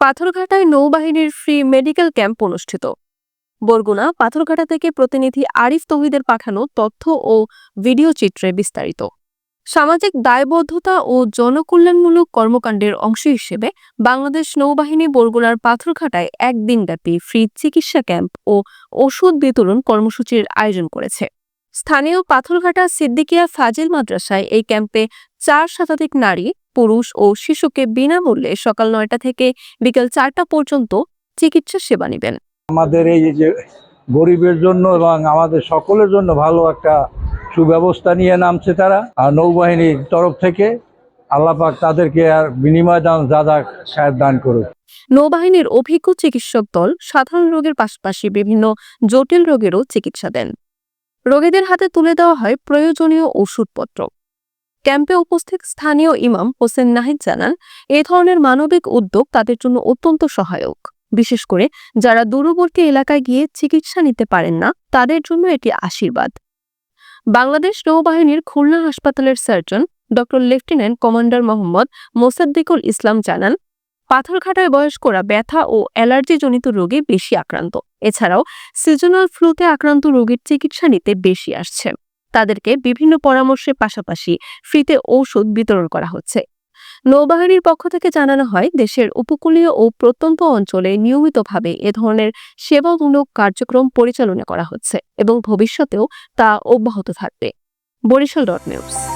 পাথরঘাটায় নৌবাহিনীর free medical camp অনুষ্ঠিত। বরগুনা, পাথরঘাটা থেকে প্রতিনিধি আরিফ তহিদের পাঠানো তথ্য ও ভিডিও চিত্রে বিস্তারিত। সামাজিক দায়বদ্ধতা ও জনকল্যাণমূলক কর্মকাণ্ডের অংশ হিসেবে বাংলাদেশ নৌবাহিনী বরগুনার পাথরঘাটায় একদিনব্যাপী ফ্রি চিকিৎসা ক্যাম্প ও ওষুধ বিতরণ কর্মসূচির আয়োজন করেছে। স্থানীয় পাথরঘাটা সিদ্দিকিয়া ফাজিল মাদ্রাসায় এই ক্যাম্পে চার শতাধিক নারী পুরুষ ও শিশুকে বিনামূল্যে সকাল নয়টা থেকে বিকেল চারটা পর্যন্ত চিকিৎসা সেবা নেবেন। আমাদের এই যে গরিবের জন্য এবং আমাদের সকলের জন্য ভালো একটা সুব্যবস্থা নিয়ে নামছে তারা। আর নৌবাহিনীর তরফ থেকে আল্লাপাক তাদেরকে আর বিনিময় দান যা সাহেব দান করুক। নৌবাহিনীর অভিজ্ঞ চিকিৎসক দল সাধারণ রোগের পাশাপাশি বিভিন্ন জটিল রোগেরও চিকিৎসা দেন। রোগীদের হাতে তুলে দেওয়া হয় প্রয়োজনীয় ওষুধপত্র। ক্যাম্পে উপস্থিত স্থানীয় ইমাম হোসেন নাহিদ জানান, এ ধরনের মানবিক উদ্যোগ তাদের জন্য অত্যন্ত সহায়ক। বিশেষ করে যারা দূরবর্তী এলাকায় গিয়ে চিকিৎসা নিতে পারেন না, তাদের জন্য এটি আশীর্বাদ। বাংলাদেশ নৌবাহিনীর খুলনা হাসপাতালের surgeon doctor lieutenant commander Mohammad Mosaddikul Islam জানান, পাথরঘাটায় বয়স্করা ব্যথা ও অ্যালার্জিজনিত রোগে বেশি আক্রান্ত। এছাড়াও সিজনাল ফ্লুতে আক্রান্ত রোগীর চিকিৎসা নিতে বেশি আসছে। তাদেরকে বিভিন্ন পরামর্শের পাশাপাশি ফ্রিতে ঔষধ বিতরণ করা হচ্ছে। নৌবাহিনীর পক্ষ থেকে জানানো হয়, দেশের উপকূলীয় ও প্রত্যন্ত অঞ্চলে নিয়মিতভাবে এ ধরনের সেবামূলক কার্যক্রম পরিচালনা করা হচ্ছে এবং ভবিষ্যতেও তা অব্যাহত থাকবে। Barishal dot news.